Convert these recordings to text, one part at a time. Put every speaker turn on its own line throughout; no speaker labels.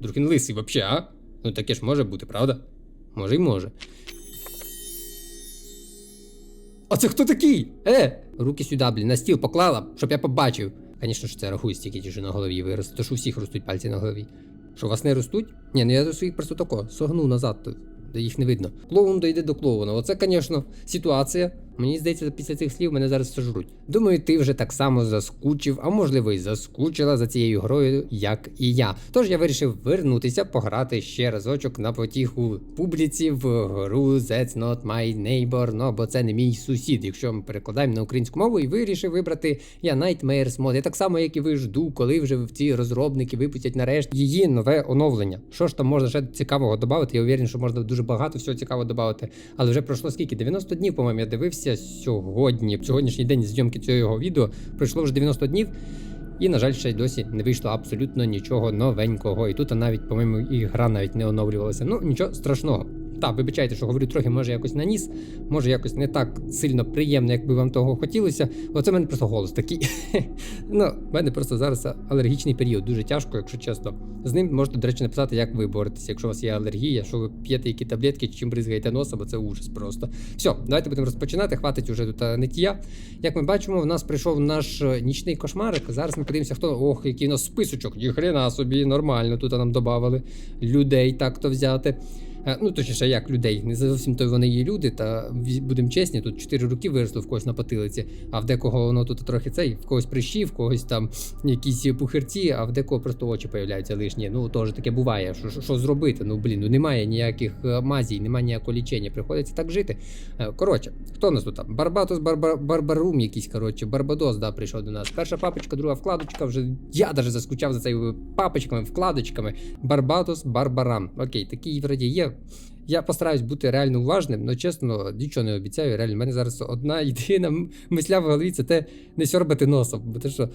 Друг він лисий вообще, а? Ну таке ж може бути, правда? Може й може. А це хто такий? Е! Э? Руки сюди, блін, на стіл поклала, щоб я побачив. Звісно ж, це рахує стільки що на голові виросли, то ж у всіх ростуть пальці на голові. Що у вас не ростуть? Ні, ну я до своїх просто тако, согну назад, де їх не видно. Клоун дойде до клоуна. Оце, звісно, ситуація. Мені здається, після цих слів мене зараз сожруть. Думаю, ти вже так само заскучив, а можливо й заскучила за цією грою, як і я. Тож я вирішив вернутися, пограти ще разочок на потіху публіці в гру That's Not My Neighbor, ну бо це не мій сусід. Якщо ми перекладаємо на українську мову і вирішив вибрати я Nightmares Mod. Я так само, як і ви жду, коли вже в ці розробники випустять нарешті її нове оновлення. Що ж там можна ще цікавого додати? Я уверен, що можна дуже багато всього цікавого додати. Але вже пройшло скільки? 90 днів, по-моєму, я дивився з'явився сьогодні. В сьогоднішній день зйомки цього відео пройшло вже 90 днів. І, на жаль, ще й досі не вийшло абсолютно нічого новенького. І тут навіть, по-моєму, і гра навіть не оновлювалася. Ну, нічого страшного. Та, вибачайте, що говорю трохи, може якось на ніс, може якось не так сильно приємно, як би вам того хотілося. Оце в мене просто голос такий. ну, в мене просто зараз алергічний період, дуже тяжко, якщо чесно. З ним можете, до речі, написати, як ви боретеся, якщо у вас є алергія, що ви п'єте які таблетки, чим бризгаєте носа, бо це ужас просто. Все, давайте будемо розпочинати. Хватить уже тут нитія. Як ми бачимо, в нас прийшов наш е, нічний кошмарик. Зараз ми подивимося, хто. Ох, який у нас списочок, ніхрена собі, нормально, тут нам додавали людей так то взяти. Е, ну, точніше, як людей. Не зовсім то вони є люди, та будемо чесні, тут чотири роки виросло в когось на потилиці, а в декого воно тут трохи цей, в когось прищі, в когось там якісь пухерці, а в декого просто очі появляються лишні. Ну, теж таке буває. Що зробити? Ну, блін, ну немає ніяких е, мазій, немає ніякого лічення. Приходиться так жити. Е, коротше, хто у нас тут? там? Барбатос, барба, барбарум якийсь, коротше, барбадос, да, прийшов до нас. Перша папочка, друга вкладочка. Вже я навіть заскучав за цими папочками, вкладочками. Барбатос, барбарам. Окей, такий вроді є. Я постараюсь бути реально уважним, але чесно, нічого не обіцяю. Реально, в мене зараз одна єдина мисля в голові це те не сьорбати носом, бо те, що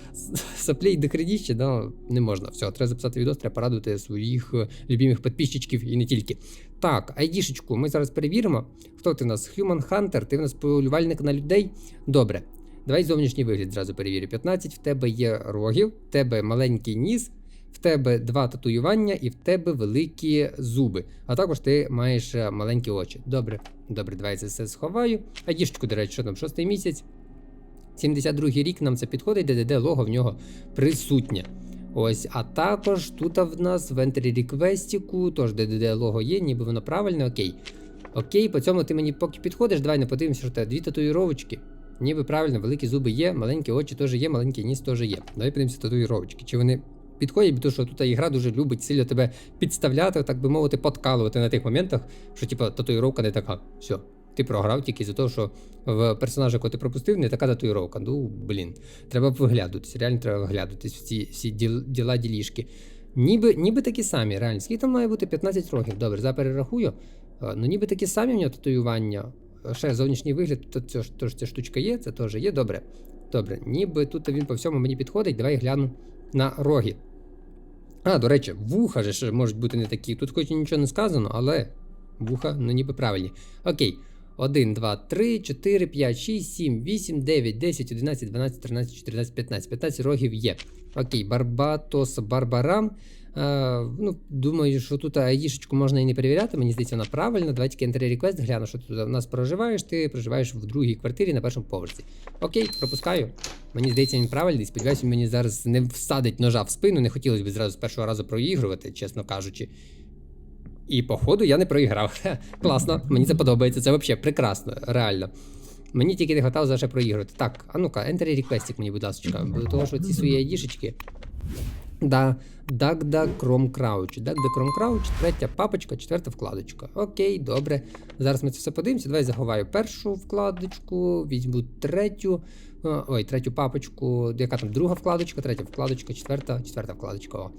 соплій дохреніще, ну не можна. Все, треба записати відос, треба порадувати своїх е, любимих підписчиків і не тільки. Так, айдішечку, ми зараз перевіримо. Хто ти в нас? Human Hunter, ти в нас полювальник на людей. Добре. Давай зовнішній вигляд зразу перевірю. 15, в тебе є рогів, в тебе маленький ніс, в тебе два татуювання і в тебе великі зуби. А також ти маєш е, маленькі очі. Добре, добре, давай це все сховаю. А діжечку, до речі, що там шостий місяць. 72-й рік нам це підходить, ДДД лого в нього присутнє. Ось, а також тут в нас в Entry реквестіку, тож ДДД лого є, ніби воно правильне, окей. Окей, по цьому ти мені поки підходиш, давай не ну, подивимося, що те дві татуїровочки. Ніби правильно, великі зуби є, маленькі очі теж є, маленький ніс теж є. Давай подивимося татуїровочки. Чи вони підходять, тому що тут ігра дуже любить сильно тебе підставляти, так би мовити, подкалувати на тих моментах, що типу, татуїровка не така. Все, ти програв тільки за того, що в персонажа, якого ти пропустив, не така татуїровка. Ну блін, треба виглядатись, реально треба виглядатись в ці всі діла діліжки. Ніби ніби такі самі, реально. Скільки там має бути 15 років, добре, за перерахую. Е, ну ніби такі самі в нього татуювання. Ще зовнішній вигляд, то це, то ж ця штучка є, це теж є. Добре. Добре, ніби тут він по всьому мені підходить. Давай гляну на роги. А, до речі, вуха же можуть бути не такі. Тут хоч нічого не сказано, але вуха ну ніби правильні. Окей. 1, 2, 3, 4, 5, 6, 7, 8, 9, 10, 11, 12, 13, 14, 15. 15 рогів є. Окей, Барбатос, Барбарам ну, Думаю, що тут аїшечку можна і не перевіряти, мені здається, вона правильна. Давайте entry request, гляну, що тут у нас проживаєш, ти проживаєш в другій квартирі на першому поверсі. Окей, пропускаю. Мені здається, він правильний. Сподіваюся, мені зараз не всадить ножа в спину, не хотілося б зразу з першого разу проігрувати, чесно кажучи. І, походу, я не проіграв. Класно, мені це подобається, це взагалі прекрасно, реально. Мені тільки не хватало за ще проігрувати. Так, а ну-ка, entry request мені, будь ласка, до того, що ці свої айдішечки. Да, Дагда Кромкрауч. Дагда Кромкрауч, третя папочка, четверта вкладочка. Окей, добре. Зараз ми це все подивимося. Давай заховаю першу вкладочку, візьму третю. Ой, третю папочку. Яка там друга вкладочка, третя вкладочка, четверта, четверта вкладочка. О.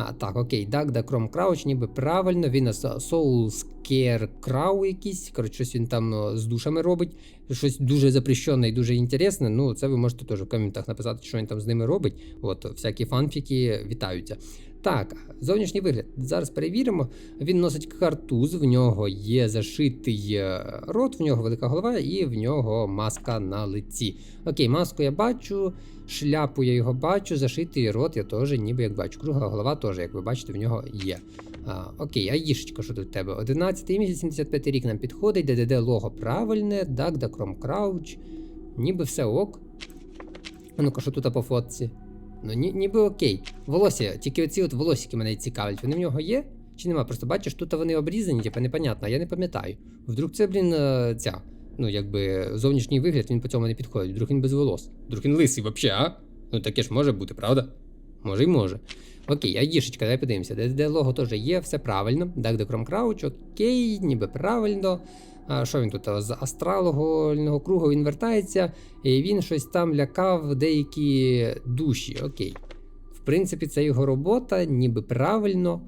А, Так, окей, Дагда Кром Крауч, ніби правильно, він Soulscare Крау якийсь. Коротше, щось він там з душами робить. Щось дуже запрещене і дуже інтересне. Ну, це ви можете теж в коментах написати, що він там з ними робить. От, всякі фанфіки вітаються. Так, зовнішній вигляд. Зараз перевіримо. Він носить картуз, в нього є зашитий е, рот, в нього велика голова і в нього маска на лиці. Окей, маску я бачу, шляпу я його бачу, зашитий рот я теж ніби як бачу. Круга голова теж, як ви бачите, в нього є. А, Окей, а їшечка, що тут в тебе? 11 місяць, 75 рік нам підходить, ДДД лого правильне, Дакда Кром Ніби все ок. ну-ка, що тут по фотці? Ну ні, ніби окей. Волосся, тільки оці от волосики мене цікавлять. Вони в нього є? Чи нема? Просто бачиш, тут вони обрізані, типу непонятно, я не пам'ятаю. Вдруг це, блін, е, ця. Ну, якби зовнішній вигляд він по цьому не підходить. Вдруг він без волос. Вдруг він лисий взагалі, а? Ну таке ж може бути, правда? Може й може. Окей, айдішечка, давай подивимося. Де лого теж є, все правильно. Так, де кромкрауч, окей, ніби правильно. Що він тут? Е, з астралогольного кругу він вертається, і він щось там лякав деякі душі. Окей. В принципі, це його робота, ніби правильно.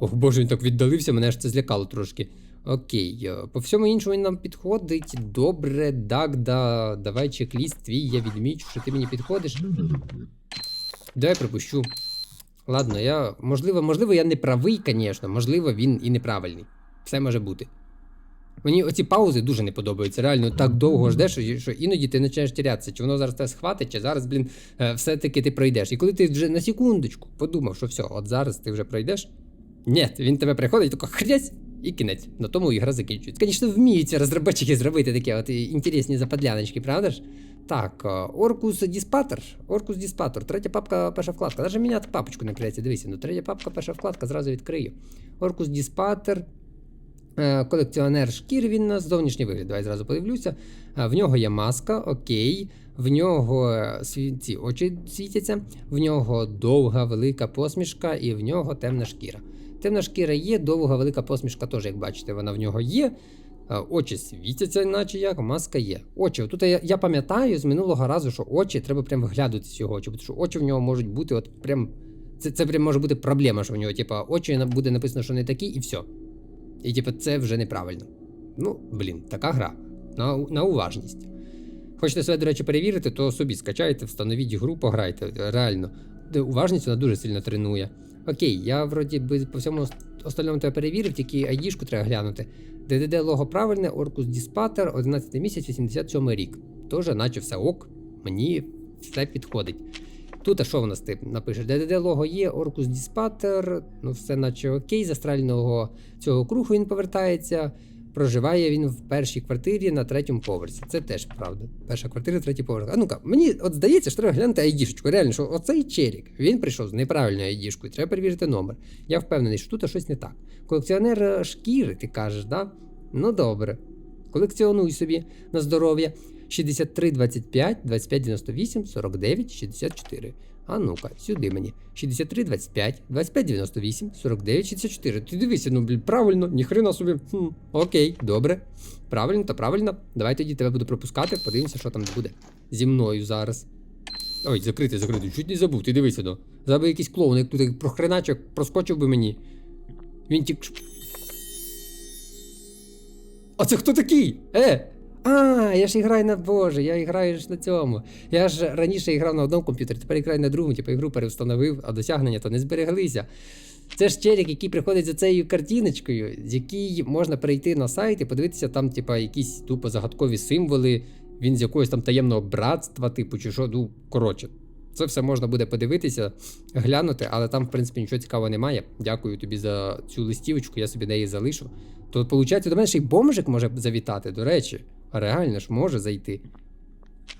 Ох, боже, він так віддалився, мене ж це злякало трошки. Окей, е, по всьому іншому він нам підходить. Добре, Дагда, давай чек-ліст твій, я відмічу, що ти мені підходиш. Давай припущу. Ладно, я. Можливо, можливо, я не правий, звісно, можливо, він і неправильний. Все може бути. Мені оці паузи дуже не подобаються. Реально так довго ждеш, що іноді ти починаєш тірятися, чи воно зараз тебе схватить, чи зараз, блін, е, все-таки ти пройдеш. І коли ти вже на секундочку подумав, що все, от зараз ти вже пройдеш. Ні, він тебе приходить, тако хрязь і кінець. На тому ігра закінчується. Звісно, вміють розробники зробити такі от інтересні западляночки, правда ж? Так, Оркус е, Dispatcher, Оркус Dispatcher, третя папка, перша вкладка. Навіть міняти папочку не прийдеться, дивіться, ну третя папка, перша вкладка, зразу відкрию. Orcus Dispatcher, Е, колекціонер шкір він на зовнішній вигляд. Давай зразу подивлюся. Е, в нього є маска, окей, в нього е, ці очі світяться, в нього довга велика посмішка і в нього темна шкіра. Темна шкіра є, довга велика посмішка теж, як бачите, вона в нього є. Очі світяться, наче як, маска є. Очі. Тут я я пам'ятаю з минулого разу, що очі треба прям з його очі, тому що очі в нього можуть бути от прям. Це це прям може бути проблема, що в нього, типа, очі буде написано, що не такі, і все. І типу, це вже неправильно. Ну, блін, така гра. На на уважність. Хочете себе, до речі, перевірити, то собі скачайте, встановіть гру, пограйте. Реально, уважність вона дуже сильно тренує. Окей, я вроді би по всьому остальному тебе перевірив, тільки айдішку треба глянути. ДДД лого правильне, оркус Dispatcher, 11 місяць, 87 рік. Тоже, наче все ок, мені все підходить. Тут а що в нас ти напише? ддд лого є, Оркус Діспатер, ну все наче окей, з астрального цього кругу він повертається. Проживає він в першій квартирі на третьому поверсі. Це теж правда. Перша квартира, третій поверх. А ну-ка, мені от здається, що треба глянути айдішечку. Реально, що оцей черік він прийшов з неправильною айдішкою, треба перевірити номер. Я впевнений, що тут щось не так. Колекціонер шкіри, ти кажеш, да? Ну добре. Колекціонуй собі на здоров'я. 63, 25, 25, 98, 49, 64. А ну-ка, сюди мені. 63, 25, 25, 98, 49, 64. Ти дивися, ну блін, правильно, ніхрена собі. Хм, Окей, добре. Правильно та правильно. Давай тоді тебе буду пропускати, подивимося, що там буде. Зі мною зараз. Ой, закрити, закрити. Чуть не забув, ти дивися до. Ну. Забив якийсь клоун, як тут прохреначок проскочив би мені. Він тік. А це хто такий? Е! А, я ж граю на боже, я граю ж на цьому. Я ж раніше грав на одному комп'ютері, тепер граю на другому, типу ігру переустановив, а досягнення то не збереглися. Це ж челік, який приходить за цією картиночкою, з якій можна перейти на сайт і подивитися, там, типа, якісь тупо загадкові символи, він з якогось там таємного братства, типу, чи що, ну, коротше. Це все можна буде подивитися, глянути, але там, в принципі, нічого цікавого немає. Дякую тобі за цю листівочку, я собі неї залишу. То, виходить, до мене ще й бомжик може завітати, до речі. Реально ж може зайти.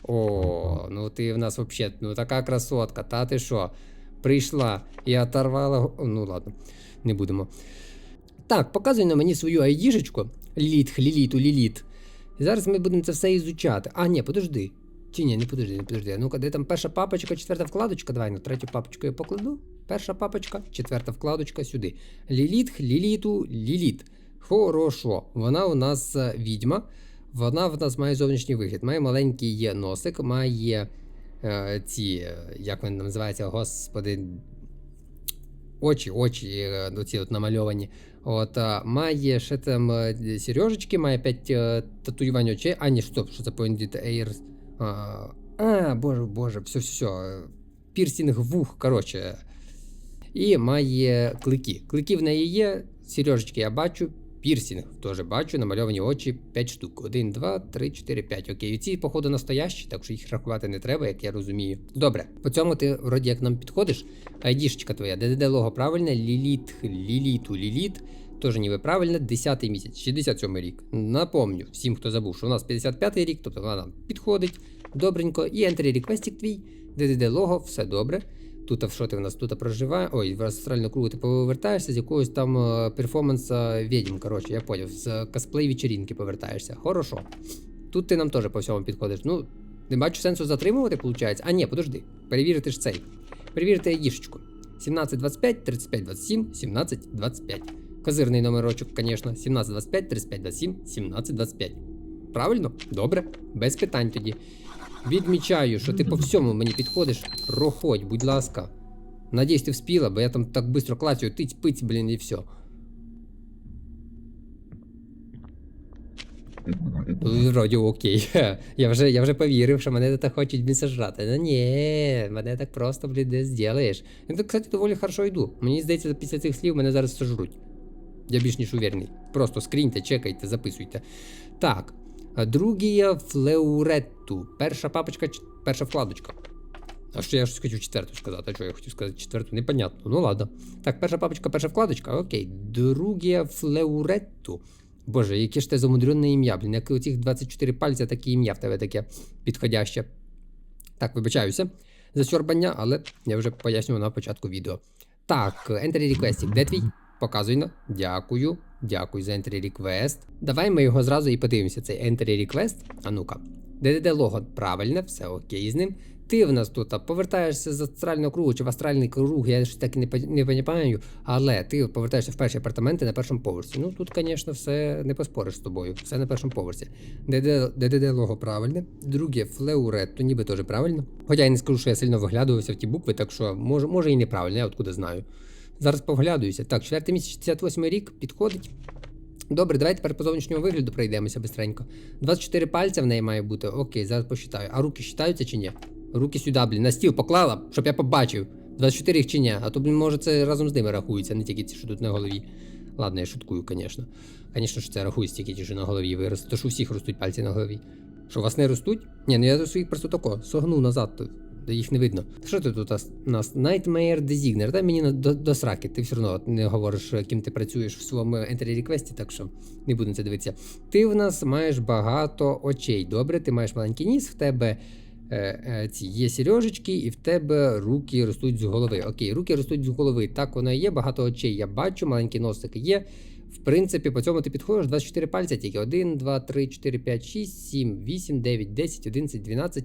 О, ну ти в нас взагалі ну така красотка, та ти що? Прийшла і оторвала. Ну, ладно, не будемо. Так, показуй на мені свою айдішечку. Літ, ліліту, ліліт. зараз ми будемо це все ізучати. А, ні, подожди. Чи ні, не подожди, не подожди. Ну-ка, де там перша папочка, четверта вкладочка. Давай на третю папочку я покладу. Перша папочка, четверта вкладочка сюди. Ліліт, ліліту, ліліт. Хорошо, вона у нас е, відьма. Вона в нас має зовнішній вигляд, має маленький є носик, має е, ці, е, як вони називаються, господи, очі, очі оці е, ну, от намальовані. От, Має ще там е, сережечки, має 5 татуювань очей. А ні, стоп, що це Bandit Air. А, боже, боже, все, все, все. Пірсінг вух, коротше. І має клики. Клики в неї є, сережечки я бачу. Пірсінг теж бачу, намальовані очі 5 штук. 1, 2, 3, 4, 5. Окей, ці, походу, настоящі, так що їх рахувати не треба, як я розумію. Добре, по цьому ти вроді як нам підходиш. Айдішечка твоя, ДДД лого правильне, ліліт, ліліту, ліліт. Теж ніби правильно, 10-й місяць, 67 рік. Напомню всім, хто забув, що у нас 55-й рік, тобто вона нам підходить добренько. І entry реквестик твій, ДДД лого, все добре тут що ти в нас тут проживає. Ой, в астральну кругу ти повертаєшся з якогось там э, перформанса відьм. Коротше, я поняв, з э, косплей вечерінки повертаєшся. Хорошо. Тут ти нам теж по всьому підходиш. Ну, не бачу сенсу затримувати, виходить. А ні, подожди, перевірити ж цей. Перевірити ягішечку. 1725, 3527, 1725. Козирний номерочок, звісно, 1725, 3527, 1725. Правильно? Добре, без питань тоді. Відмічаю, що ти по всьому мені підходиш. Проходь, будь ласка. Надіюсь, ти вспіла, бо я там так быстро клацаю, тиць пиць, блін, і все. Вроді окей. Я вже я вже повірив, що мене так хочуть місажрати. Ну ні, мене так просто, блін, не зробиш. Я так, кстати, доволі хорошо йду. Мені здається, після цих слів мене зараз сожруть. Я більш ніж уверений. Просто скриньте, чекайте, записуйте. Так. Другія флеуретту. Перша папочка, перша вкладочка. А що я щось хочу четверту сказати? А що я хотів сказати четверту? Непонятно. Ну ладно. Так, перша папочка, перша вкладочка, окей. Другія флеуретту. Боже, яке ж те замудрене ім'я, блін. Як у цих 24 пальця, таке ім'я в тебе таке підходяще. Так, вибачаюся за сьорбання, але я вже пояснював на початку відео. Так, Entry Request, де твій? Показуй на. Дякую. Дякую за entry request. Давай ми його зразу і подивимося. Цей entry request. А ну-ка. ддд лого правильно, все окей з ним. Ти в нас тут повертаєшся з астрального кругу чи в астральний круг, я ж так і не не але ти повертаєшся в перші апартаменти на першому поверсі. Ну тут, звісно, все не поспориш з тобою, все на першому поверсі. ДДД лого правильне, друге флеурет, то ніби теж правильно. Хоча я не скажу, що я сильно виглядувався в ті букви, так що може може і неправильно, я откуда знаю. Зараз поглядаюся. Так, четвертий місяць 68 рік підходить. Добре, давайте тепер по зовнішньому вигляду пройдемося бистренько. 24 пальця в неї має бути. Окей, зараз посчитаю. А руки считаються чи ні? Руки сюди, блін. На стіл поклала, щоб я побачив. 24 їх чи ні. А то, блін, може, це разом з ними рахується, не тільки ці, що тут на голові. Ладно, я шуткую, звісно. Звісно, що це рахується тільки ті, що на голові виросли. То що у всіх ростуть пальці на голові. Що у вас не ростуть? Ні, ну я до своїх просто тако, согнув назад їх не видно. Що ти тут у нас? Nightmare Designer, та мені до, до сраки, ти все одно не говориш, ким ти працюєш в своєму entry request, так що не будемо це дивитися. Ти в нас маєш багато очей. Добре, ти маєш маленький ніс, в тебе е, е, ці є сережечки, і в тебе руки ростуть з голови. Окей, руки ростуть з голови. Так воно і є, багато очей. Я бачу, маленький носик є. В принципі, по цьому ти підходиш 24 пальця, тільки 1, 2, 3, 4, 5, 6, 7, 8, 9, 10, 11, 12.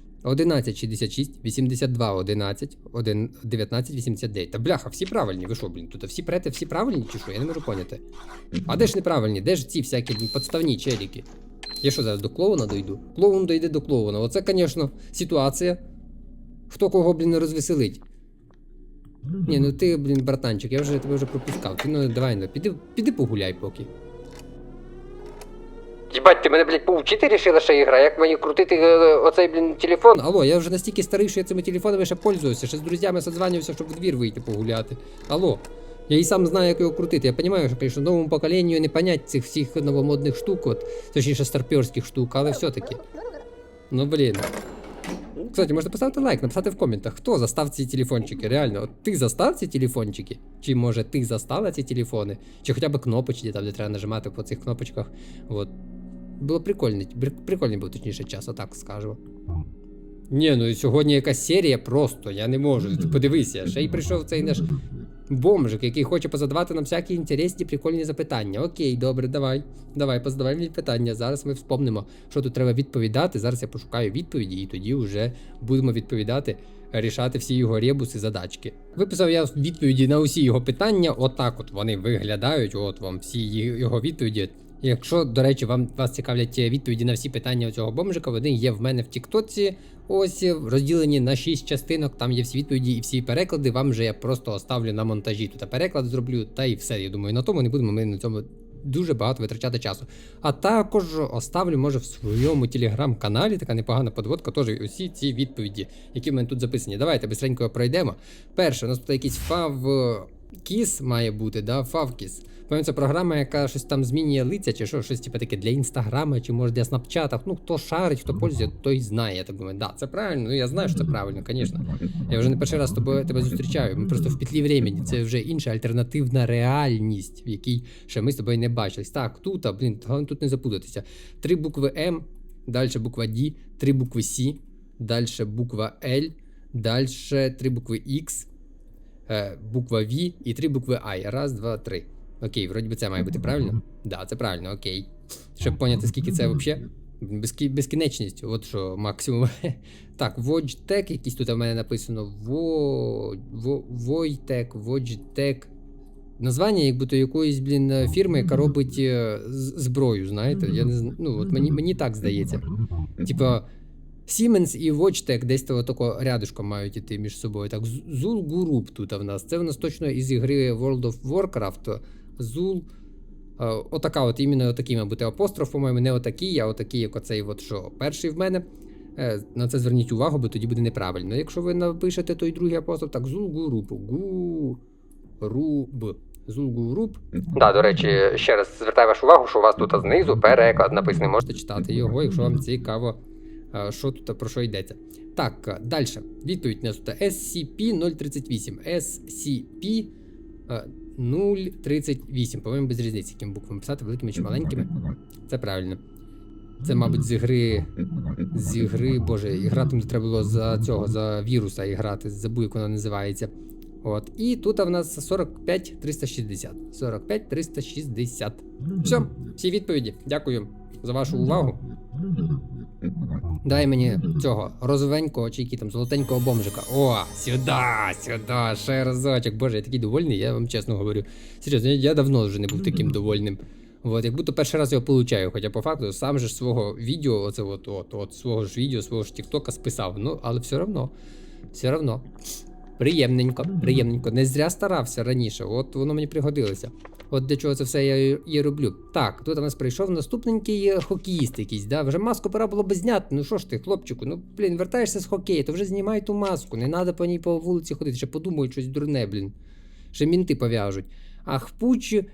1166, 82, 11, 1, 19, 89. Та бляха, всі правильні. Ви що, блін? Тут всі прети, всі правильні чи що? Я не можу поняти. А де ж неправильні? Де ж ці всякі подставні челіки? Я що зараз до клоуна дойду? Клоун дойде до клоуна. Оце, звісно, ситуація. Хто кого, блін, розвеселить? Ні, ну ти, блін, братанчик, я вже тебе вже пропускав. Ти ну давай ну, піди, піди погуляй поки.
Їбать, ти мене, блядь, поучити рішила ще ігра, як мені крутити е, е, оцей, блін, телефон.
Алло, я вже настільки старий, що я цими телефонами ще пользуюся, ще з друзями созванююся, щоб в двір вийти погуляти. Алло. Я і сам знаю, як його крутити. Я розумію, що конечно, новому поколенню не понять цих всіх новомодних штук, от, точніше старперських штук, але все-таки. Ну блін. Кстати, можна поставити лайк, написати в коментах, хто застав ці телефончики. Реально, от ти застав ці телефончики? Чи може ти застала ці телефони? Чи хоча б кнопочки, там де треба нажимати по цих кнопочках. От було прикольний, прикольний був точніше час, а так скажу. Ні, ну сьогодні якась серія просто, я не можу. Подивися, ще й прийшов цей наш бомжик, який хоче позадавати нам всякі інтересні, прикольні запитання. Окей, добре, давай. Давай, позадавай мені питання. Зараз ми вспомнимо, що тут треба відповідати. Зараз я пошукаю відповіді, і тоді вже будемо відповідати, рішати всі його ребуси, задачки. Виписав я відповіді на усі його питання. Отак, от, от вони виглядають. От вам всі його відповіді. Якщо, до речі, вам вас цікавлять відповіді на всі питання цього бомжика, вони є в мене в Тіктоці. Ось е, розділені на 6 частинок. Там є всі відповіді і всі переклади. Вам же я просто оставлю на монтажі тут переклад зроблю, та і все. Я думаю, на тому не будемо ми на цьому. Дуже багато витрачати часу. А також оставлю, може, в своєму телеграм-каналі така непогана подводка. Тож усі ці відповіді, які в мене тут записані. Давайте бистренько пройдемо. Перше, у нас тут якийсь фав е, кіс має бути, да? фавкіс. Пам'ятаю, програма, яка щось там змінює лиця, чи що, щось типу таке для інстаграма, чи може для снапчата. Ну хто шарить, хто ну, пользує, той знає. Я так думаю, да, це правильно. Ну я знаю, що це правильно, звісно. Я вже не перший раз тобі, тебе зустрічаю. Ми просто в петлі времени. Це вже інша альтернативна реальність, в якій ще ми з тобою не бачились. Так, тут, а блін, тут не запутатися. Три букви М, далі буква Д, три букви С, далі буква Л, далі три букви X, е, буква V і три букви I. Раз, два, три. Окей, вроді би це має бути правильно? Да, це правильно, окей. Щоб поняти, скільки це взагалі. Безкінечність, от що максимум. так, Vojdtech, якийсь тут у мене написано. Во... Во... Vojdtech, Названня, якби то якоїсь, блін, фірми, яка робить е, зброю, знаєте. Я не Ну, от Мені мені так здається. Типа, Siemens і Vojdtech десь того тако рядышком мають іти між собою. Так, Zulgurub тут в нас. Це в нас точно із ігри World of Warcraft. Зул. Е, отака от, іменно отакий, мабуть, апостроф, по-моєму, не отакий, а отакий, як оцей, от, що перший в мене. Е, на це зверніть увагу, бо тоді буде неправильно. Якщо ви напишете той другий апостроф, так зулгуруб. Гуруб. Зулгуруб. Так, до речі, ще раз звертаю вашу увагу, що у вас тут знизу переклад написаний. Можете читати його, якщо вам цікаво, е, що тут про що йдеться. Так, далі. Відповідь на тут SCP-038. SCP 0,38. По-моєму, без різниці, яким буквами писати, великими чи маленькими. Це правильно. Це, мабуть, з ігри. З ігри, боже, і грати не треба було за цього, за віруса і грати, забув, як вона називається. От. І тут в нас 45 360. 45 360. Все, всі відповіді. Дякую за вашу увагу. Дай мені цього розовенького чи який там золотенького бомжика. О, сюди, сюди, ще разочок. Боже, я такий довольний, я вам чесно говорю. Серйозно, я давно вже не був таким довольним. От, як будто перший раз його получаю, хоча по факту сам же свого відео, оце от, от, от свого ж відео, свого ж тіктока списав. Ну, але все одно, все одно. Приємненько, приємненько. Не зря старався раніше, от воно мені пригодилося. От для чого це все я і роблю. Так, тут у нас прийшов наступненький хокеїст якийсь. да? Вже маску пора було б зняти. Ну що ж ти, хлопчику, ну блін, вертаєшся з хокею, то вже знімай ту маску. Не треба по ній по вулиці ходити, ще подумають щось дурне, блін. Ще мінти пов'яжуть. Ахпуч, пучі,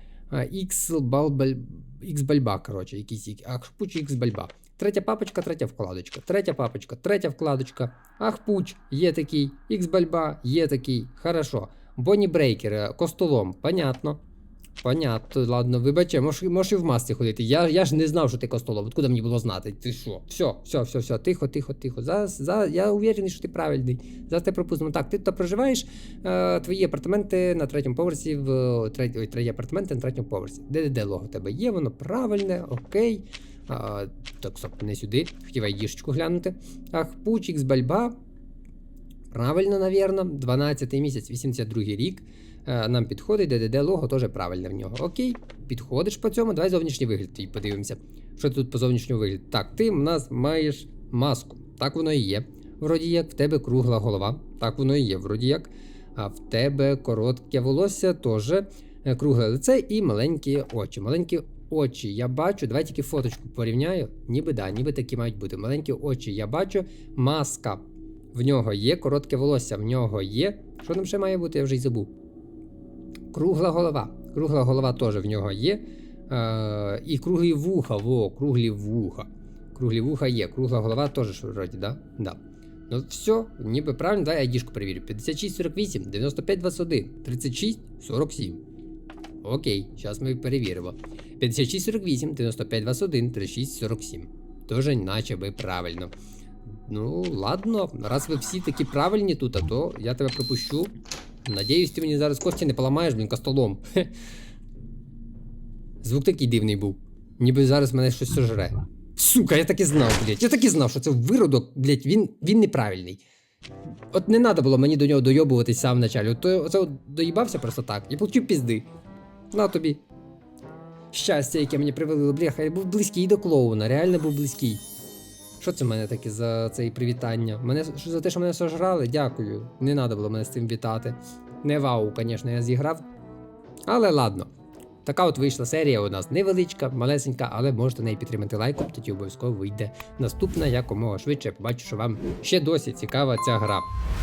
ікс-бальба, коротше, якийсь Ахпуч, пучі, ікс-бальба. Третя папочка, третя вкладочка, третя папочка, третя вкладочка. Ахпуч, є такий, ікс-бальба, є такий. Хорошо. Бонні брейкер, е, костолом, понятно. Понятно, ладно, вибачай, можеш, можеш і в масці ходити. Я я ж не знав, що ти костолов, откуда мені було знати? Ти що? Все, все, все, все, тихо, тихо, тихо. За, за, я уверений, що ти правильний. Зараз тебе пропустимо. Так, ти тут проживаєш е, твої апартаменти на третьому поверсі, в третій ой, твої апартаменти на третьому поверсі. Де-де-де лого в тебе є, воно правильне, окей. А, Так, стоп, не сюди. Хотів я глянути. Ах, пучик з бальба. Правильно, навірно. 12 місяць, 82 рік. Е, нам підходить, DDD лого теж правильне в нього. Окей, підходиш по цьому. Давай зовнішній вигляд і подивимося. Що тут по зовнішньому вигляду? Так, ти в нас маєш маску. Так воно і є. Вроді як, в тебе кругла голова. Так воно і є, вроді як. А в тебе коротке волосся теж. Е, кругле лице і маленькі очі. Маленькі очі я бачу. Давай тільки фоточку порівняю. Ніби да, ніби такі мають бути. Маленькі очі я бачу. Маска в нього є, коротке волосся в нього є. Що там ще має бути? Я вже й забув. Кругла голова. Кругла голова теж в нього є. Е, І круглі вуха. Во, круглі вуха. Круглі вуха є. Кругла голова теж вроді, да? Да. Ну все, ніби правильно, давай я діжку перевірю. 56,48, 95,21, 36,47. Окей, зараз ми перевіримо. 56,48, 95,21, 36,47. 21, 36, 47. Тоже наче би правильно. Ну, ладно, раз ви всі такі правильні тут, а то я тебе пропущу. Надіюсь, ти мені зараз кості не поламаєш, блін, костолом. Звук такий дивний був. Ніби зараз мене щось сожре. Сука, я так і знав, блядь. Я так і знав, що це виродок, блядь, він він неправильний. От не треба було мені до нього дойобуватись сам началі, От то оце от доїбався просто так Я получив пізди. На тобі. Щастя, яке мені привели, бляха, я був близький до клоуна, реально був близький. Що це в мене таке за це привітання? Мене за те, що мене сожрали, дякую. Не треба було мене з цим вітати. Не вау, звісно, я зіграв. Але ладно. Така от вийшла серія у нас невеличка, малесенька, але можете неї підтримати лайком, тоді обов'язково вийде наступна якомога швидше. Побачу, що вам ще досі цікава ця гра.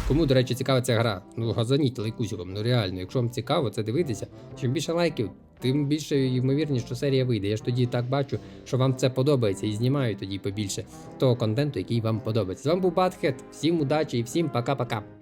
Кому, до речі, цікава ця гра, ну газаніть лайкусиком, ну реально, якщо вам цікаво, це дивитися. Чим більше лайків, тим більше ймовірність, що серія вийде. Я ж тоді так бачу, що вам це подобається і знімаю тоді побільше того контенту, який вам подобається. З вами був Батхет, всім удачі і всім пока-пока.